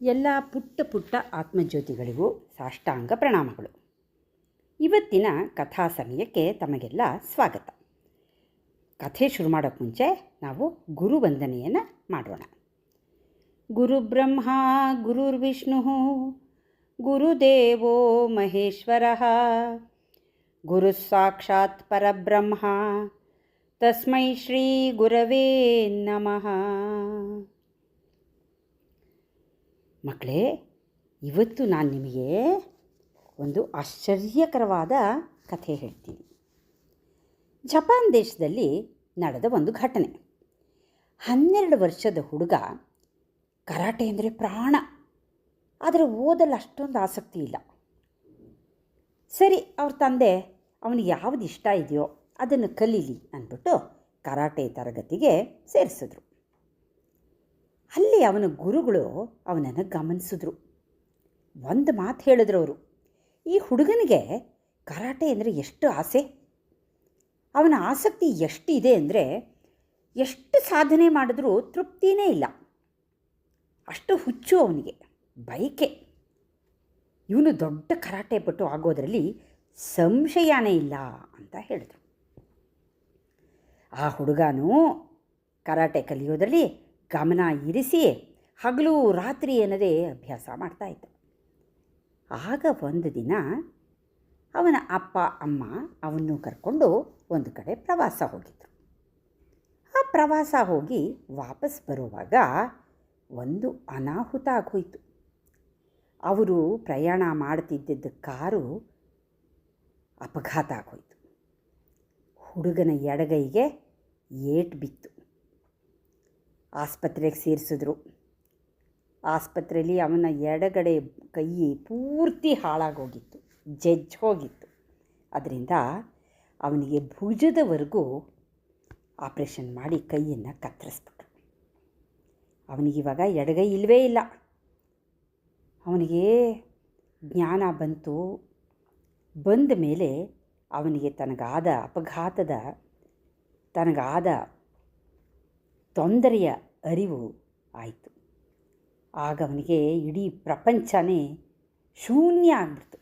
ಎಲ್ಲ ಪುಟ್ಟ ಪುಟ್ಟ ಆತ್ಮಜ್ಯೋತಿಗಳಿಗೂ ಸಾಷ್ಟಾಂಗ ಪ್ರಣಾಮಗಳು. ಇವತ್ತಿನ ಕಥಾ ಸಮಯಕ್ಕೆ ತಮಗೆಲ್ಲ ಸ್ವಾಗತ. ಕಥೆ ಶುರು ಮಾಡೋಕ್ಕೆ ಮುಂಚೆ ನಾವು ಗುರು ವಂದನೆಯನ್ನು ಮಾಡೋಣ. ಗುರುಬ್ರಹ್ಮ ಗುರುರ್ವಿಷ್ಣು ಗುರುದೇವೋ ಮಹೇಶ್ವರ. ಗುರು ಸಾಕ್ಷಾತ್ ಪರಬ್ರಹ್ಮ, ತಸ್ಮೈ ಶ್ರೀ ಗುರವೇ ನಮಃ. ಮಕ್ಕಳೇ, ಇವತ್ತು ನಾನು ನಿಮಗೆ ಒಂದು ಆಶ್ಚರ್ಯಕರವಾದ ಕಥೆ ಹೇಳ್ತೀನಿ. ಜಪಾನ್ ದೇಶದಲ್ಲಿ ನಡೆದ ಒಂದು ಘಟನೆ. ಹನ್ನೆರಡು ವರ್ಷದ ಹುಡುಗ ಕರಾಟೆ ಅಂದರೆ ಪ್ರಾಣ. ಆದರೆ ಓದಲು ಅಷ್ಟೊಂದು ಆಸಕ್ತಿ ಇಲ್ಲ. ಸರಿ, ಅವ್ರ ತಂದೆ, ಅವನಿಗೆ ಯಾವುದು ಇಷ್ಟ ಇದೆಯೋ ಅದನ್ನು ಕಲೀಲಿ ಅಂದ್ಬಿಟ್ಟು ಕರಾಟೆ ತರಗತಿಗೆ ಸೇರಿಸಿದ್ರು. ಅವನ ಗುರುಗಳು ಅವನನ್ನು ಗಮನಿಸಿದ್ರು. ಒಂದು ಮಾತು ಹೇಳಿದ್ರು ಅವರು, ಈ ಹುಡುಗನಿಗೆ ಕರಾಟೆ ಅಂದರೆ ಎಷ್ಟು ಆಸೆ? ಅವನ ಆಸಕ್ತಿ ಎಷ್ಟಿದೆ ಅಂದರೆ ಎಷ್ಟು ಸಾಧನೆ ಮಾಡಿದ್ರೂ ತೃಪ್ತಿನೇ ಇಲ್ಲ. ಅಷ್ಟು ಹುಚ್ಚು ಅವನಿಗೆ ಬಯಕೆ ಇವನು ದೊಡ್ಡ ಕರಾಟೆ ಪಟ್ಟು ಆಗೋದರಲ್ಲಿ ಸಂಶಯನೇ ಇಲ್ಲ ಅಂತ ಹೇಳಿದರು. ಆ ಹುಡುಗನೂ ಕರಾಟೆ ಕಲಿಯೋದರಲ್ಲಿ ಗಮನ ಇರಿಸಿ ಹಗಲು ರಾತ್ರಿ ಎನ್ನದೇ ಅಭ್ಯಾಸ ಮಾಡ್ತಾ ಇದ್ದ. ಆಗ ಒಂದು ದಿನ ಅವನ ಅಪ್ಪ, ಅಮ್ಮ ಅವನ್ನು ಕರ್ಕೊಂಡು ಒಂದು ಕಡೆ ಪ್ರವಾಸ ಹೋಗಿದ್ರು. ಆ ಪ್ರವಾಸ ಹೋಗಿ ವಾಪಸ್ ಬರುವಾಗ ಒಂದು ಅನಾಹುತ ಆಗೋಯಿತು. ಅವರು ಪ್ರಯಾಣ ಮಾಡ್ತಿದ್ದಿದ್ದ ಕಾರು ಅಪಘಾತ ಆಗೋಯ್ತು. ಹುಡುಗನ ಎಡಗೈಗೆ ಏಟು ಬಿತ್ತು. ಆಸ್ಪತ್ರೆಗೆ ಸೇರಿಸಿದ್ರು. ಆಸ್ಪತ್ರೆಯಲ್ಲಿ ಅವನ ಎಡಗಡೆ ಕೈ ಪೂರ್ತಿ ಹಾಳಾಗೋಗಿತ್ತು ಜಜ್ಜಿ ಹೋಗಿತ್ತು ಅದರಿಂದ ಅವನಿಗೆ ಭುಜದವರೆಗೂ ಆಪ್ರೇಷನ್ ಮಾಡಿ ಕೈಯನ್ನು ಕತ್ತರಿಸ್ಬಿಟ್ರು. ಅವನಿಗಿವಾಗ ಎಡಗೈ ಇಲ್ಲವೇ ಇಲ್ಲ. ಅವನಿಗೆ ಜ್ಞಾನ ಬಂತು. ಬಂದ ಮೇಲೆ ಅವನಿಗೆ ತನಗಾದ ಅಪಘಾತದ, ತನಗಾದ ತೊಂದರೆಯ ಅರಿವು ಆಯಿತು. ಆಗ ಅವನಿಗೆ ಇಡೀ ಪ್ರಪಂಚನೇ ಶೂನ್ಯ ಆಗ್ಬಿಡ್ತು.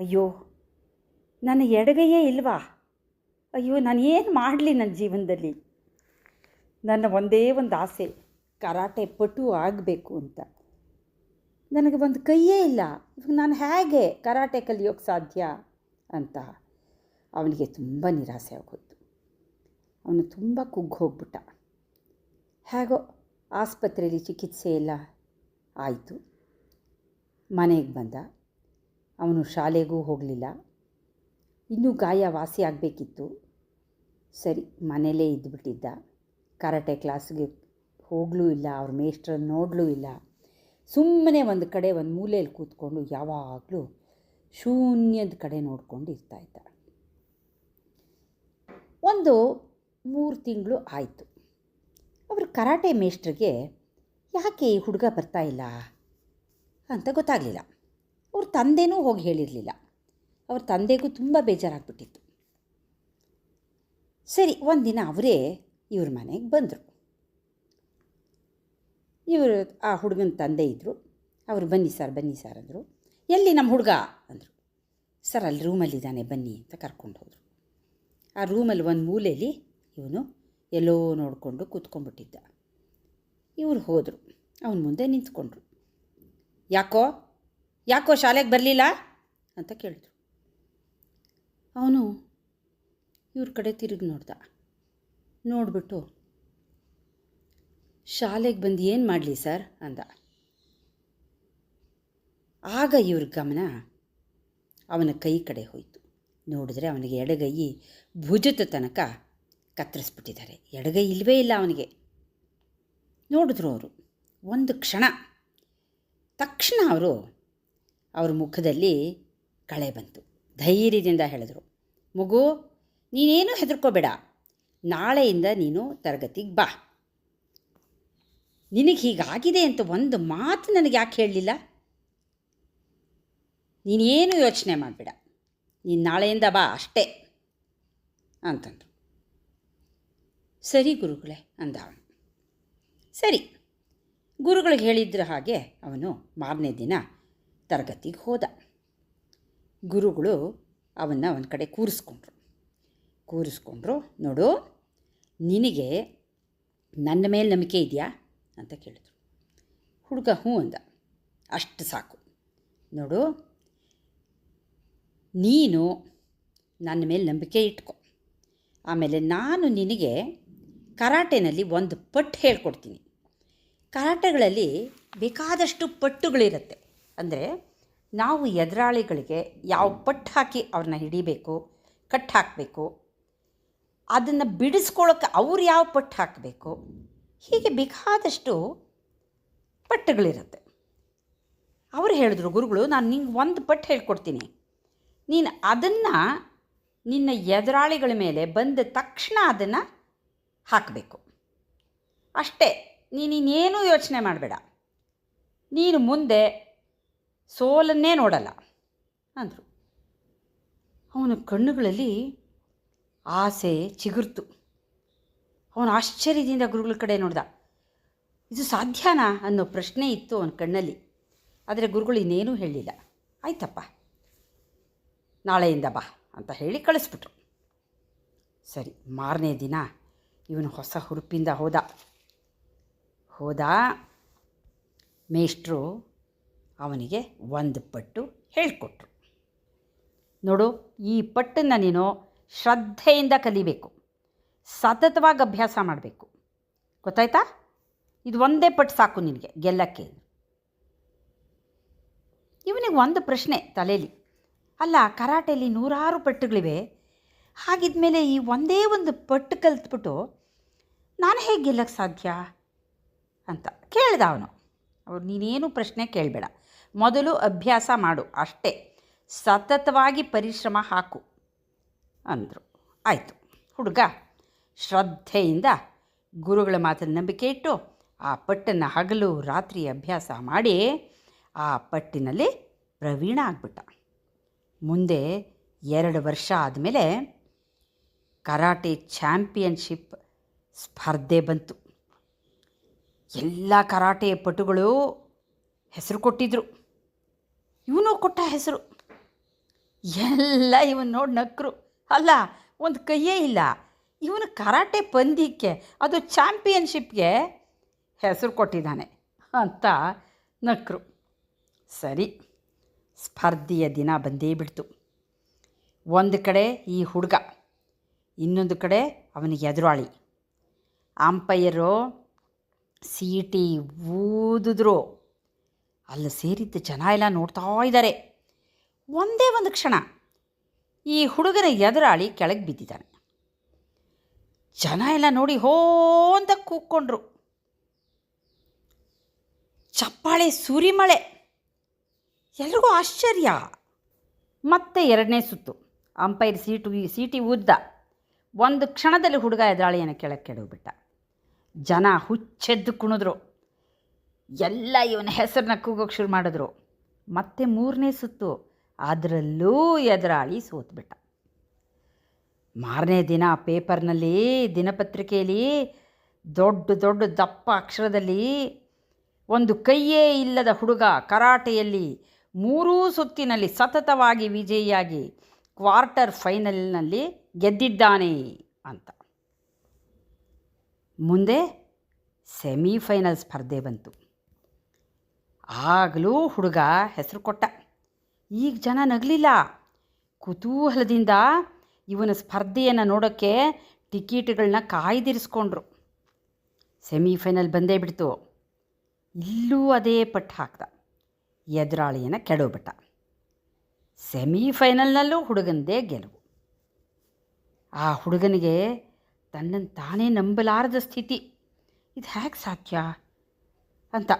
ಅಯ್ಯೋ, ನನ್ನ ಎಡಗೈಯೇ ಇಲ್ವಾ? ಅಯ್ಯೋ, ನಾನು ಏನು ಮಾಡಲಿ ನನ್ನ ಜೀವನದಲ್ಲಿ? ನನ್ನ ಒಂದೇ ಒಂದು ಆಸೆ, ಕರಾಟೆ ಪಟು ಆಗಬೇಕು ಅಂತ. ನನಗೆ ಒಂದು ಕೈಯೇ ಇಲ್ಲ. ಇವಾಗ ನಾನು ಹೇಗೆ ಕರಾಟೆ ಕಲಿಯೋಕ್ಕೆ ಸಾಧ್ಯ ಅಂತ ಅವನಿಗೆ ತುಂಬ ನಿರಾಸೆ ಆಗೋಯ್ತು. ಅವನು ತುಂಬ ಕುಗ್ಗಿ ಹೋಗ್ಬಿಟ್ಟ. ಹೇಗೋ ಆಸ್ಪತ್ರೆಯಲ್ಲಿ ಚಿಕಿತ್ಸೆ ಎಲ್ಲ ಆಯಿತು. ಮನೆಗೆ ಬಂದ. ಅವನು ಶಾಲೆಗೂ ಹೋಗಲಿಲ್ಲ. ಇನ್ನೂ ಗಾಯ ವಾಸಿ ಆಗಬೇಕಿತ್ತು. ಸರಿ ಮನೆಯಲ್ಲೇ ಇದ್ದುಬಿಟ್ಟಿದ್ದ ಕರಾಟೆ ಕ್ಲಾಸ್ಗೆ ಹೋಗಲೂ ಇಲ್ಲ, ಅವ್ರ ಮೇಷ್ಟ್ರನ್ನ ನೋಡಲೂ ಇಲ್ಲ. ಸುಮ್ಮನೆ ಒಂದು ಕಡೆ ಒಂದು ಮೂಲೆಯಲ್ಲಿ ಕೂತ್ಕೊಂಡು ಯಾವಾಗಲೂ ಶೂನ್ಯದ ಕಡೆ ನೋಡಿಕೊಂಡು ಇರ್ತಾಯಿದ್ದ ಒಂದು ಮೂರು ತಿಂಗಳು ಆಯಿತು. ಅವರು ಕರಾಟೆ ಮೇಷ್ಟ್ರಿಗೆ ಯಾಕೆ ಈ ಹುಡುಗ ಬರ್ತಾ ಇಲ್ಲ ಅಂತ ಗೊತ್ತಾಗಲಿಲ್ಲ. ಅವ್ರ ತಂದೆನೂ ಹೋಗಿ ಹೇಳಿರಲಿಲ್ಲ. ಅವ್ರ ತಂದೆಗೂ ತುಂಬ ಬೇಜಾರಾಗ್ಬಿಟ್ಟಿತ್ತು. ಸರಿ, ಒಂದಿನ ಅವರೇ ಇವ್ರ ಮನೆಗೆ ಬಂದರು. ಇವರು ಆ ಹುಡುಗನ ತಂದೆ ಇದ್ದರು ಅವರು ಬನ್ನಿ ಸರ್ ಬನ್ನಿ ಸರ್ ಅಂದರು. ಎಲ್ಲಿ ನಮ್ಮ ಹುಡುಗ? ಅಂದರು. ಸರ್, ಅಲ್ಲಿ ರೂಮಲ್ಲಿದ್ದಾನೆ ಬನ್ನಿ ಅಂತ ಕರ್ಕೊಂಡು ಹೋದರು. ಆ ರೂಮಲ್ಲಿ ಒಂದು ಮೂಲೆಯಲ್ಲಿ ಇವನು ಎಲ್ಲೋ ನೋಡಿಕೊಂಡು ಕೂತ್ಕೊಂಡ್ಬಿಟ್ಟಿದ್ದ. ಇವ್ರು ಹೋದರು. ಅವನ ಮುಂದೆ ನಿಂತ್ಕೊಂಡ್ರು. ಯಾಕೋ? ಯಾಕೋ ಶಾಲೆಗೆ ಬರಲಿಲ್ಲ? ಅಂತ ಕೇಳಿದ್ರು. ಅವನು ಇವ್ರ ಕಡೆ ತಿರುಗಿ ನೋಡ್ದ. ನೋಡಿಬಿಟ್ಟು, ಶಾಲೆಗೆ ಬಂದು ಏನು ಮಾಡಲಿ ಸರ್? ಅಂದ. ಆಗ ಇವ್ರ ಗಮನ ಅವನ ಕೈ ಕಡೆ ಹೋಯಿತು. ನೋಡಿದ್ರೆ ಅವನಿಗೆ ಎಡಗೈ ಭುಜದ ತನಕ ಕತ್ತರಿಸ್ಬಿಟ್ಟಿದ್ದಾರೆ. ಎಡಗೈ ಇಲ್ಲವೇ ಇಲ್ಲ ಅವನಿಗೆ. ನೋಡಿದ್ರು ಅವರು. ಒಂದು ಕ್ಷಣ. ತಕ್ಷಣ ಅವರು ಅವ್ರ ಮುಖದಲ್ಲಿ ಕಳೆ ಬಂತು. ಧೈರ್ಯದಿಂದ ಹೇಳಿದ್ರು. ಮಗು, ನೀನೇನು ಹೆದರ್ಕೋಬೇಡ. ನಾಳೆಯಿಂದ ನೀನು ತರಗತಿಗೆ ಬಾ. ನಿನಗೆ ಹೀಗಾಗಿದೆ ಅಂತ ಒಂದು ಮಾತು ನನಗೆ ಯಾಕೆ ಹೇಳಲಿಲ್ಲ? ನೀನೇನು ಯೋಚನೆ ಮಾಡಬೇಡ. ನೀನು ನಾಳೆಯಿಂದ ಬಾ ಅಷ್ಟೇ, ಅಂತಂದರು. ಸರಿ ಗುರುಗಳೇ ಅಂದ ಅವನು ಸರಿ ಗುರುಗಳಿಗೆ ಹೇಳಿದ್ರ ಹಾಗೆ ಅವನು ಮಾರನೇ ದಿನ ತರಗತಿಗೆ ಹೋದ. ಗುರುಗಳು ಅವನ್ನ ಒಂದು ಕಡೆ ಕೂರಿಸ್ಕೊಂಡ್ರು. ಕೂರಿಸ್ಕೊಂಡ್ರು, ನೋಡು, ನಿನಗೆ ನನ್ನ ಮೇಲೆ ನಂಬಿಕೆ ಇದೆಯಾ ಅಂತ ಕೇಳಿದ್ರು. ಹುಡುಗ ಹ್ಞೂ ಅಂದ. ಅಷ್ಟು ಸಾಕು. ನೋಡು, ನೀನು ನನ್ನ ಮೇಲೆ ನಂಬಿಕೆ ಇಟ್ಕೊ. ಆಮೇಲೆ ನಾನು ನಿನಗೆ ಕರಾಟೆನಲ್ಲಿ ಒಂದು ಪಟ್ಟು ಹೇಳ್ಕೊಡ್ತೀನಿ. ಕರಾಟೆಗಳಲ್ಲಿ ಬೇಕಾದಷ್ಟು ಪಟ್ಟುಗಳಿರುತ್ತೆ. ಅಂದರೆ ನಾವು ಎದುರಾಳಿಗಳಿಗೆ ಯಾವ ಪಟ್ಟು ಹಾಕಿ ಅವ್ರನ್ನ ಹಿಡಿಬೇಕು, ಕಟ್ ಹಾಕಬೇಕು, ಅದನ್ನು ಬಿಡಿಸ್ಕೊಳ್ಳೋಕೆ ಅವ್ರು ಯಾವ ಪಟ್ಟು ಹಾಕಬೇಕು, ಹೀಗೆ ಬೇಕಾದಷ್ಟು ಪಟ್ಟುಗಳಿರುತ್ತೆ. ಅವರು ಹೇಳಿದ್ರು, ಗುರುಗಳು, ನಾನು ನಿಂಗೆ ಒಂದು ಪಟ್ಟು ಹೇಳ್ಕೊಡ್ತೀನಿ. ನೀನು ಅದನ್ನು ನಿನ್ನ ಎದುರಾಳಿಗಳ ಮೇಲೆ ಬಂದ ತಕ್ಷಣ ಅದನ್ನು ಹಾಕಬೇಕು. ಅಷ್ಟೇ, ನೀನಿನ್ನೇನೂ ಯೋಚನೆ ಮಾಡಬೇಡ. ನೀನು ಮುಂದೆ ಸೋಲನ್ನೇ ನೋಡಲ್ಲ, ಅಂದರು. ಅವನ ಕಣ್ಣುಗಳಲ್ಲಿ ಆಸೆ ಚಿಗುರ್ತು. ಅವನು ಆಶ್ಚರ್ಯದಿಂದ ಗುರುಗಳ ಕಡೆ ನೋಡ್ದ. ಇದು ಸಾಧ್ಯನಾ ಅನ್ನೋ ಪ್ರಶ್ನೆ ಇತ್ತು ಅವನ ಕಣ್ಣಲ್ಲಿ. ಆದರೆ ಗುರುಗಳು ಇನ್ನೇನೂ ಹೇಳಲಿಲ್ಲ ಆಯ್ತಪ್ಪ, ನಾಳೆಯಿಂದ ಬಾ ಅಂತ ಹೇಳಿ ಕಳಿಸ್ಬಿಟ್ರು. ಸರಿ, ಮಾರನೇ ದಿನ ಇವನು ಹೊಸ ಹುರುಪಿಂದ ಹೋದ. ಹೋದ ಮೇಷ್ಟ್ರು ಅವನಿಗೆ ಒಂದು ಪಟ್ಟು ಹೇಳಿಕೊಟ್ರು. ನೋಡು, ಈ ಪಟ್ಟನ್ನು ನೀನು ಶ್ರದ್ಧೆಯಿಂದ ಕಲಿಬೇಕು. ಸತತವಾಗಿ ಅಭ್ಯಾಸ ಮಾಡಬೇಕು. ಗೊತ್ತಾಯ್ತಾ? ಇದು ಒಂದೇ ಪಟ್ಟು ಸಾಕು ನಿನಗೆ, ಗೆಲ್ಲಕ್ಕೆ. ಇವನಿಗೆ ಒಂದು ಪ್ರಶ್ನೆ ತಲೆಯಲ್ಲಿ ಅಲ್ಲ, ಕರಾಟೆಯಲ್ಲಿ ನೂರಾರು ಪಟ್ಟುಗಳಿವೆ. ಹಾಗಿದ್ಮೇಲೆ ಈ ಒಂದೇ ಒಂದು ಪಟ್ಟು ಕಲ್ತ್ಬಿಟ್ಟು ನಾನು ಹೇಗೆ ಗೆಲ್ಲಕ್ಕೆ ಸಾಧ್ಯ ಅಂತ ಕೇಳ್ದ ಅವನು. ಅವ್ರು ನೀನೇನು ಪ್ರಶ್ನೆ ಕೇಳಬೇಡ. ಮೊದಲು ಅಭ್ಯಾಸ ಮಾಡು. ಅಷ್ಟೇ. ಸತತವಾಗಿ ಪರಿಶ್ರಮ ಹಾಕು ಅಂದರು. ಆಯಿತು. ಹುಡುಗ, ಶ್ರದ್ಧೆಯಿಂದ ಗುರುಗಳ ಮಾತನ್ನು ನಂಬಿಕೆ ಇಟ್ಟು ಆ ಪಟ್ಟನ್ನು ಹಗಲು ರಾತ್ರಿ ಅಭ್ಯಾಸ ಮಾಡಿ ಆ ಪಟ್ಟಿನಲ್ಲಿ ಪ್ರವೀಣ ಆಗ್ಬಿಟ್ಟ. ಮುಂದೆ ಎರಡು ವರ್ಷ ಆದಮೇಲೆ ಕರಾಟೆ ಚಾಂಪಿಯನ್ಶಿಪ್ ಸ್ಪರ್ಧೆ ಬಂತು. ಎಲ್ಲ ಕರಾಟೆ ಪಟುಗಳು ಹೆಸರು ಕೊಟ್ಟಿದ್ರು. ಇವನು ಕೊಟ್ಟ ಹೆಸರು. ಎಲ್ಲ ಇವನು ನೋಡಿ ನಕ್ಕರು ಅಲ್ಲ, ಒಂದು ಕೈಯೇ ಇಲ್ಲ. ಇವನು ಕರಾಟೆ ಪಂದ್ಯಕ್ಕೆ, ಅದು ಚಾಂಪಿಯನ್ಶಿಪ್ಗೆ ಹೆಸರು ಕೊಟ್ಟಿದ್ದಾನೆ ಅಂತ ನಕ್ಕರು ಸರಿ, ಸ್ಪರ್ಧೆಯ ದಿನ ಬಂದೇ ಬಿಡ್ತು. ಒಂದು ಕಡೆ ಈ ಹುಡುಗ, ಇನ್ನೊಂದು ಕಡೆ ಅವನಿಗೆ ಎದುರಾಳಿ. ಅಂಪೈರು ಸೀಟಿ ಊದಿದ್ರು. ಅಲ್ಲಿ ಸೇರಿದ್ದ ಜನ ಎಲ್ಲ ನೋಡ್ತಾ ಇದ್ದಾರೆ. ಒಂದೇ ಒಂದು ಕ್ಷಣ ಈ ಹುಡುಗನ ಎದುರಾಳಿ ಕೆಳಗೆ ಬಿದ್ದಿದ್ದಾನೆ. ಜನ ಎಲ್ಲ ನೋಡಿ ಹೋ ಅಂತ ಕೂಕ್ಕೊಂಡ್ರು ಚಪ್ಪಾಳೆ, ಸುರಿಮಳೆ. ಎಲ್ರಿಗೂ ಆಶ್ಚರ್ಯ. ಮತ್ತೆ ಎರಡನೇ ಸುತ್ತು. ಅಂಪೈರ್ ಸೀಟು, ಸೀಟಿ ಉದ್ದ ಒಂದು ಕ್ಷಣದಲ್ಲಿ ಹುಡುಗ ಎದುರಾಳಿಯನ್ನು ಕೆಳಗೆ ಕೆಡವಿಬಿಟ್ಟ ಜನ ಹುಚ್ಚೆದ್ದು ಕುಣಿದ್ರು. ಎಲ್ಲ ಇವನ ಹೆಸರನ್ನ ಕೂಗೋಕೆ ಶುರು ಮಾಡಿದ್ರು. ಮತ್ತೆ ಮೂರನೇ ಸುತ್ತು ಅದರಲ್ಲೂ ಎದುರಾಳಿ ಸೋತ್ಬಿಟ್ಟ. ಮಾರನೇ ದಿನ ಪೇಪರ್ನಲ್ಲಿ ದಿನಪತ್ರಿಕೆಯಲ್ಲಿ ದೊಡ್ಡ ದೊಡ್ಡ ದಪ್ಪ ಅಕ್ಷರದಲ್ಲಿ ಒಂದು ಕೈಯೇ ಇಲ್ಲದ ಹುಡುಗ ಕರಾಟೆಯಲ್ಲಿ ಮೂರೂ ಸುತ್ತಿನಲ್ಲಿ ಸತತವಾಗಿ ವಿಜಯಿಯಾಗಿ ಕ್ವಾರ್ಟರ್ ಫೈನಲ್ನಲ್ಲಿ ಗೆದ್ದಿದ್ದಾನೆ ಅಂತ. ಮುಂದೆ ಸೆಮಿಫೈನಲ್ ಸ್ಪರ್ಧೆ ಬಂತು. ಆಗಲೂ ಹುಡುಗ ಹೆಸರು ಕೊಟ್ಟ. ಈಗ ಜನ ನಗಲಿಲ್ಲ. ಕುತೂಹಲದಿಂದ ಇವನ ಸ್ಪರ್ಧೆಯನ್ನು ನೋಡೋಕ್ಕೆ ಟಿಕೆಟ್ಗಳನ್ನ ಕಾಯ್ದಿರಿಸ್ಕೊಂಡ್ರು. ಸೆಮಿಫೈನಲ್ ಬಂದೇ ಬಿಡ್ತು. ಇಲ್ಲೂ ಅದೇ ಪಟ್ಟು ಹಾಕ್ದ. ಎದುರಾಳಿಯನ್ನು ಕೆಡೋಬಿಟ್ಟ ಸೆಮಿಫೈನಲ್ನಲ್ಲೂ ಹುಡುಗನದೇ ಗೆಲುವು. ಆ ಹುಡುಗನಿಗೆ ತನ್ನನ್ನು ತಾನೇ ನಂಬಲಾರದ ಸ್ಥಿತಿ. ಇದು ಹೇಗೆ ಸಾಧ್ಯ? ಅಂತ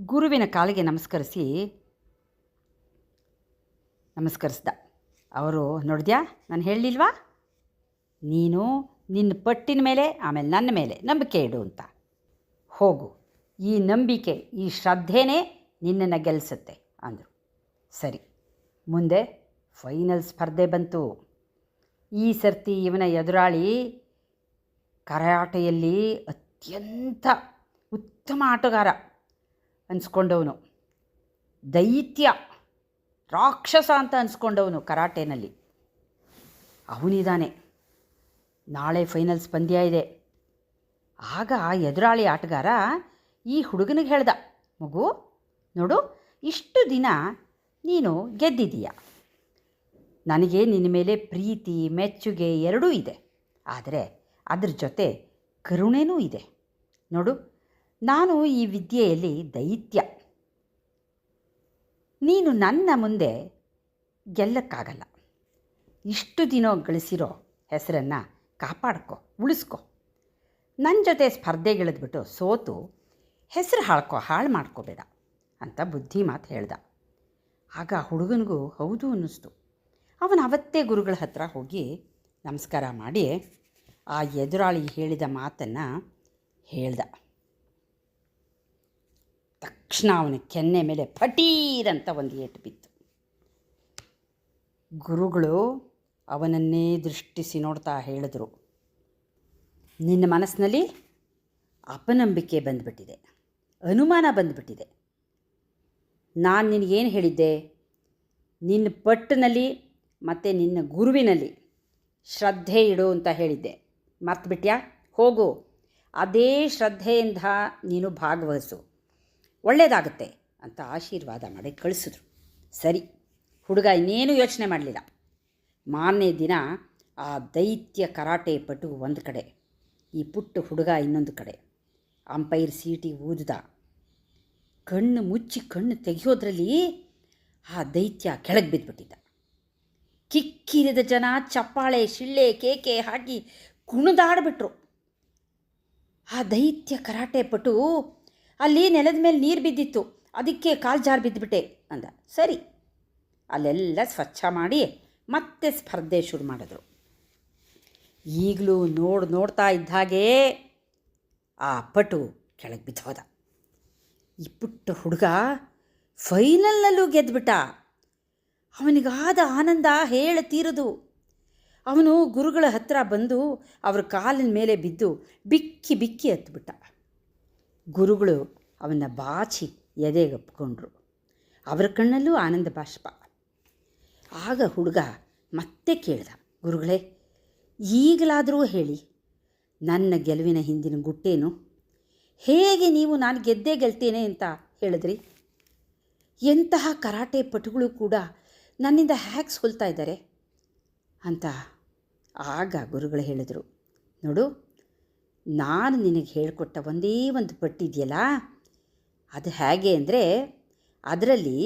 ಗುರುವಿನ ಕಾಲಿಗೆ ನಮಸ್ಕರಿಸಿ ನಮಸ್ಕರಿಸ್ದ. ಅವರು, ನೋಡಿದ್ಯಾ? ನಾನು ಹೇಳಲಿಲ್ವಾ ನೀನು ನಿನ್ನ ಪಟ್ಟಿನ ಮೇಲೆ, ಆಮೇಲೆ ನನ್ನ ಮೇಲೆ ನಂಬಿಕೆ ಇಡು ಅಂತ. ಹೋಗು. ಈ ನಂಬಿಕೆ, ಈ ಶ್ರದ್ಧೆನೇ ನಿನ್ನನ್ನು ಗೆಲ್ಲಿಸುತ್ತೆ ಅಂದರು. ಸರಿ. ಮುಂದೆ ಫೈನಲ್ ಸ್ಪರ್ಧೆ ಬಂತು. ಈ ಸರ್ತಿ ಇವನ ಎದುರಾಳಿ ಕರಾಟೆಯಲ್ಲಿ ಅತ್ಯಂತ ಉತ್ತಮ ಆಟಗಾರ ಅನ್ಸ್ಕೊಂಡವನು. ದೈತ್ಯ, ರಾಕ್ಷಸ ಅಂತ ಅನ್ಸ್ಕೊಂಡವನು ಕರಾಟೆನಲ್ಲಿ. ಅವನಿದ್ದಾನೆ ನಾಳೆ ಫೈನಲ್ಸ್ ಪಂದ್ಯ ಇದೆ. ಆಗ ಎದುರಾಳಿ ಆಟಗಾರ ಈ ಹುಡುಗನಿಗೆ ಹೇಳ್ದ, ಮಗು, ನೋಡು, ಇಷ್ಟು ದಿನ ನೀನು ಗೆದ್ದಿದೀಯ ನನಗೆ ನಿನ್ನ ಮೇಲೆ ಪ್ರೀತಿ, ಮೆಚ್ಚುಗೆ ಎರಡೂ ಇದೆ. ಆದರೆ ಅದ್ರ ಜೊತೆ ಕರುಣೆನೂ ಇದೆ. ನೋಡು, ನಾನು ಈ ವಿದ್ಯೆಯಲ್ಲಿ ದೈತ್ಯ. ನೀನು ನನ್ನ ಮುಂದೆ ಗೆಲ್ಲಕ್ಕಾಗಲ್ಲ. ಇಷ್ಟು ದಿನ ಗಳಿಸಿರೋ ಹೆಸರನ್ನು ಕಾಪಾಡ್ಕೊ, ಉಳಿಸ್ಕೊ. ನನ್ನ ಜೊತೆ ಸ್ಪರ್ಧೆಗಿಳಿದ್ಬಿಟ್ಟು ಸೋತು ಹೆಸರು ಹಾಳ್ಕೊ, ಹಾಳು ಮಾಡ್ಕೋಬೇಡ ಅಂತ ಬುದ್ಧಿ ಮಾತು ಹೇಳ್ದ. ಆಗ ಹುಡುಗನಿಗೂ ಹೌದು ಅನ್ನಿಸ್ತು. ಅವನು ಅವತ್ತೇ ಗುರುಗಳ ಹತ್ರ ಹೋಗಿ ನಮಸ್ಕಾರ ಮಾಡಿ ಆ ಎದುರಾಳಿ ಹೇಳಿದ ಮಾತನ್ನು ಹೇಳ್ದ. ತಕ್ಷಣ ಅವನ ಕೆನ್ನೆ ಮೇಲೆ ಫಟೀರಂತ ಒಂದು ಏಟು ಬಿತ್ತು. ಗುರುಗಳು ಅವನನ್ನೇ ದೃಷ್ಟಿಸಿ ನೋಡ್ತಾ ಹೇಳಿದ್ರು. ನಿನ್ನ ಮನಸ್ಸಿನಲ್ಲಿ ಅಪನಂಬಿಕೆ ಬಂದುಬಿಟ್ಟಿದೆ. ಅನುಮಾನ ಬಂದುಬಿಟ್ಟಿದೆ. ನಾನು ನಿನಗೇನು ಹೇಳಿದ್ದೆ? ನಿನ್ನ ಪಟ್ಟಿನಲ್ಲಿ ಮತ್ತು ನಿನ್ನ ಗುರುವಿನಲ್ಲಿ ಶ್ರದ್ಧೆ ಇಡು ಅಂತ ಹೇಳಿದ್ದೆ. ಮರ್ತುಬಿಟ್ಯಾ? ಹೋಗು. ಅದೇ ಶ್ರದ್ಧೆಯಿಂದ ನೀನು ಭಾಗವಹಿಸು. ಒಳ್ಳೆಯದಾಗುತ್ತೆ ಅಂತ ಆಶೀರ್ವಾದ ಮಾಡಿ ಕಳಿಸಿದ್ರು. ಸರಿ, ಹುಡುಗ ಇನ್ನೇನು ಯೋಚನೆ ಮಾಡಲಿಲ್ಲ. ಮಾರನೇ ದಿನ ಆ ದೈತ್ಯ ಕರಾಟೆ ಪಟು ಒಂದು ಕಡೆ, ಈ ಪುಟ್ಟ ಹುಡುಗ ಇನ್ನೊಂದು ಕಡೆ. ಅಂಪೈರ್ ಸೀಟಿ ಊದಿದ. ಕಣ್ಣು ಮುಚ್ಚಿ ಕಣ್ಣು ತೆಗೆಯೋದ್ರಲ್ಲಿ ಆ ದೈತ್ಯ ಕೆಳಗೆ ಬಿದ್ದುಬಿಟ್ಟಿದ್ದ ಕಿಕ್ಕಿರಿದ ಜನ, ಚಪ್ಪಾಳೆ, ಶಿಳ್ಳೆ, ಕೇಕೆ ಹಾಕಿ ಕುಣಿದಾಡ್ಬಿಟ್ರು. ಆ ದೈತ್ಯ ಕರಾಟೆ ಪಟು ಅಲ್ಲಿ ನೆಲದ ಮೇಲೆ ನೀರು ಬಿದ್ದಿತ್ತು. ಅದಕ್ಕೆ ಕಾಲು ಜಾರು ಬಿದ್ದುಬಿಟ್ಟೆ ಅಂದ. ಸರಿ. ಅಲ್ಲೆಲ್ಲ ಸ್ವಚ್ಛ ಮಾಡಿ ಮತ್ತೆ ಸ್ಪರ್ಧೆ ಶುರು ಮಾಡಿದ್ರು. ಈಗಲೂ ನೋಡಿ ನೋಡ್ತಾ ಇದ್ದ ಹಾಗೇ ಆ ಪಟು ಕೆಳಗೆ ಬಿದ್ದು ಹೋದ. ಈ ಪುಟ್ಟ ಹುಡುಗ ಫೈನಲ್ನಲ್ಲೂ ಗೆದ್ದುಬಿಟ್ಟ ಅವನಿಗಾದ ಆನಂದ ಹೇಳತೀರದು ಅವನು ಗುರುಗಳ ಹತ್ತಿರ ಬಂದು ಅವ್ರ ಕಾಲಿನ ಮೇಲೆ ಬಿದ್ದು ಬಿಕ್ಕಿ ಬಿಕ್ಕಿ ಹತ್ಬಿಟ್ಟ ಗುರುಗಳು ಅವನ್ನ ಬಾಚಿ ಎದೆಗಪ್ಕೊಂಡ್ರು ಅವರ ಕಣ್ಣಲ್ಲೂ ಆನಂದ ಬಾಷ್ಪ. ಆಗ ಹುಡುಗ ಮತ್ತೆ ಕೇಳ್ದ, ಗುರುಗಳೇ, ಈಗಲಾದರೂ ಹೇಳಿ, ನನ್ನ ಗೆಲುವಿನ ಹಿಂದಿನ ಗುಟ್ಟೇನು? ಹೇಗೆ ನೀವು ನಾನು ಗೆದ್ದೇ ಗೆಲ್ತೇನೆ ಅಂತ ಹೇಳಿದ್ರಿ? ಎಂತಹ ಕರಾಟೆ ಪಟುಗಳು ಕೂಡ ನನ್ನಿಂದ ಹ್ಯಾಕ್ಸ್ ಹೊಲ್ತಾ ಇದ್ದಾರೆ. ಅಂತ ಆಗ ಗುರುಗಳು ಹೇಳಿದರು, ನೋಡು, ನಾನು ನಿನಗೆ ಹೇಳಿಕೊಟ್ಟ ಒಂದೇ ಒಂದು ಪಟ್ಟಿದೆಯಲ್ಲ ಅದು ಹೇಗೆ ಅಂದರೆ, ಅದರಲ್ಲಿ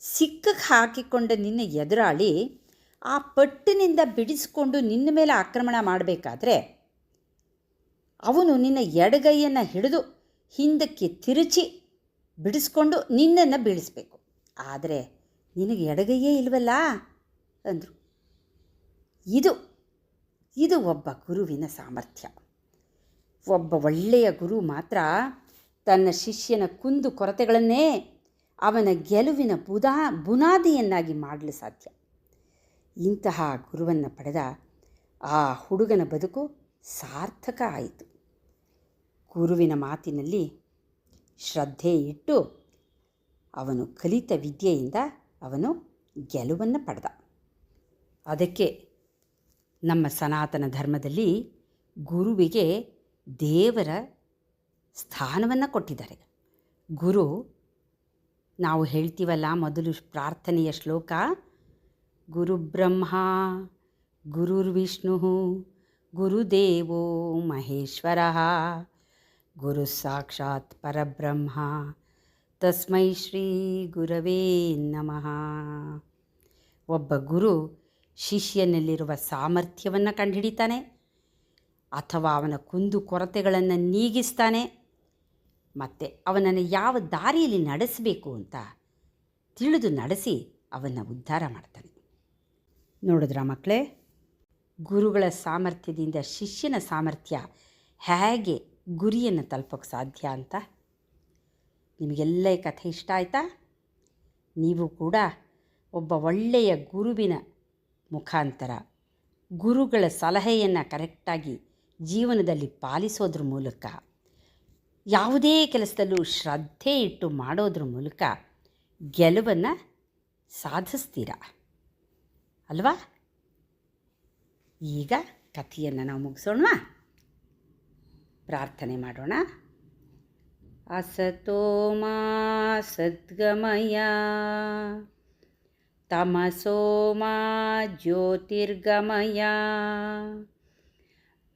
ಸಿಕ್ಕಕ್ಕೆ ಹಾಕಿಕೊಂಡ ನಿನ್ನ ಎದುರಾಳಿ ಆ ಪಟ್ಟಿನಿಂದ ಬಿಡಿಸಿಕೊಂಡು ನಿನ್ನ ಮೇಲೆ ಆಕ್ರಮಣ ಮಾಡಬೇಕಾದ್ರೆ, ಅವನು ನಿನ್ನ ಎಡಗೈಯನ್ನು ಹಿಡಿದು ಹಿಂದಕ್ಕೆ ತಿರುಚಿ ಬಿಡಿಸ್ಕೊಂಡು ನಿನ್ನನ್ನು ಬೀಳಿಸ್ಬೇಕು. ಆದರೆ ನಿನಗೆ ಎಡಗೈಯೇ ಇಲ್ವಲ್ಲ? ಅಂದರು. ಇದು ಇದು ಒಬ್ಬ ಗುರುವಿನ ಸಾಮರ್ಥ್ಯ. ಒಬ್ಬ ಒಳ್ಳೆಯ ಗುರು ಮಾತ್ರ ತನ್ನ ಶಿಷ್ಯನ ಕುಂದು ಕೊರತೆಗಳನ್ನೇ ಅವನ ಗೆಲುವಿನ ಬುದಾ ಬುನಾದಿಯನ್ನಾಗಿ ಮಾಡಲು ಸಾಧ್ಯ. ಇಂತಹ ಗುರುವನ್ನು ಪಡೆದ ಆ ಹುಡುಗನ ಬದುಕು ಸಾರ್ಥಕ ಆಯಿತು. ಗುರುವಿನ ಮಾತಿನಲ್ಲಿ ಶ್ರದ್ಧೆ ಇಟ್ಟು ಅವನು ಕಲಿತ ವಿದ್ಯೆಯಿಂದ ಅವನು ಗೆಲುವನ್ನು ಪಡೆದ. ಅದಕ್ಕೆ ನಮ್ಮ ಸನಾತನ ಧರ್ಮದಲ್ಲಿ ಗುರುವಿಗೆ ದೇವರ ಸ್ಥಾನವನ್ನು ಕೊಟ್ಟಿದ್ದಾರೆ. ಗುರು, ನಾವು ಹೇಳ್ತೀವಲ್ಲ ಮೊದಲು ಪ್ರಾರ್ಥನೆಯ ಶ್ಲೋಕ ಗುರುಬ್ರಹ್ಮ ಗುರುರ್ವಿಷ್ಣು ಗುರುದೇವೋ ಮಹೇಶ್ವರ, ಗುರು ಸಾಕ್ಷಾತ್ ಪರಬ್ರಹ್ಮ, ತಸ್ಮೈ ಶ್ರೀ ಗುರವೇ ನಮಃ. ಒಬ್ಬ ಗುರು ಶಿಷ್ಯನಲ್ಲಿರುವ ಸಾಮರ್ಥ್ಯವನ್ನು ಕಂಡುಹಿಡಿತಾನೆ. ಅಥವಾ ಅವನ ಕುಂದು ಕೊರತೆಗಳನ್ನು ನೀಗಿಸ್ತಾನೆ. ಮತ್ತು ಅವನನ್ನು ಯಾವ ದಾರಿಯಲ್ಲಿ ನಡೆಸಬೇಕು ಅಂತ ತಿಳಿದು ನಡೆಸಿ ಅವನ್ನು ಉದ್ಧಾರ ಮಾಡ್ತಾನೆ. ನೋಡಿದ್ರ ಮಕ್ಕಳೇ ಗುರುಗಳ ಸಾಮರ್ಥ್ಯದಿಂದ ಶಿಷ್ಯನ ಸಾಮರ್ಥ್ಯ ಹೇಗೆ ಗುರಿಯನ್ನು ತಲುಪೋಕ್ಕೆ ಸಾಧ್ಯ ಅಂತ? ನಿಮಗೆಲ್ಲ ಕಥೆ ಇಷ್ಟ ಆಯಿತಾ? ನೀವು ಕೂಡ ಒಬ್ಬ ಒಳ್ಳೆಯ ಗುರುವಿನ ಮುಖಾಂತರ ಗುರುಗಳ ಸಲಹೆಯನ್ನು ಕರೆಕ್ಟಾಗಿ ಜೀವನದಲ್ಲಿ ಪಾಲಿಸೋದ್ರ ಮೂಲಕ ಯಾವುದೇ ಕೆಲಸದಲ್ಲೂ ಶ್ರದ್ಧೆ ಇಟ್ಟು ಮಾಡೋದ್ರ ಮೂಲಕ ಗೆಲುವನ್ನು ಸಾಧಿಸ್ತೀರ ಅಲ್ವಾ ಈಗ ಕಥೆಯನ್ನು ನಾವು ಮುಗಿಸೋಣ ಪ್ರಾರ್ಥನೆ ಮಾಡೋಣ असतो मा सद्गमय तमसो मा ज्योतिर्गमय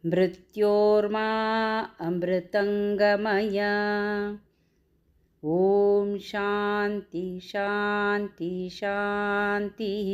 मृत्योर्मा अमृतङ्गमय ॐ शान्ति शान्ति शान्तिः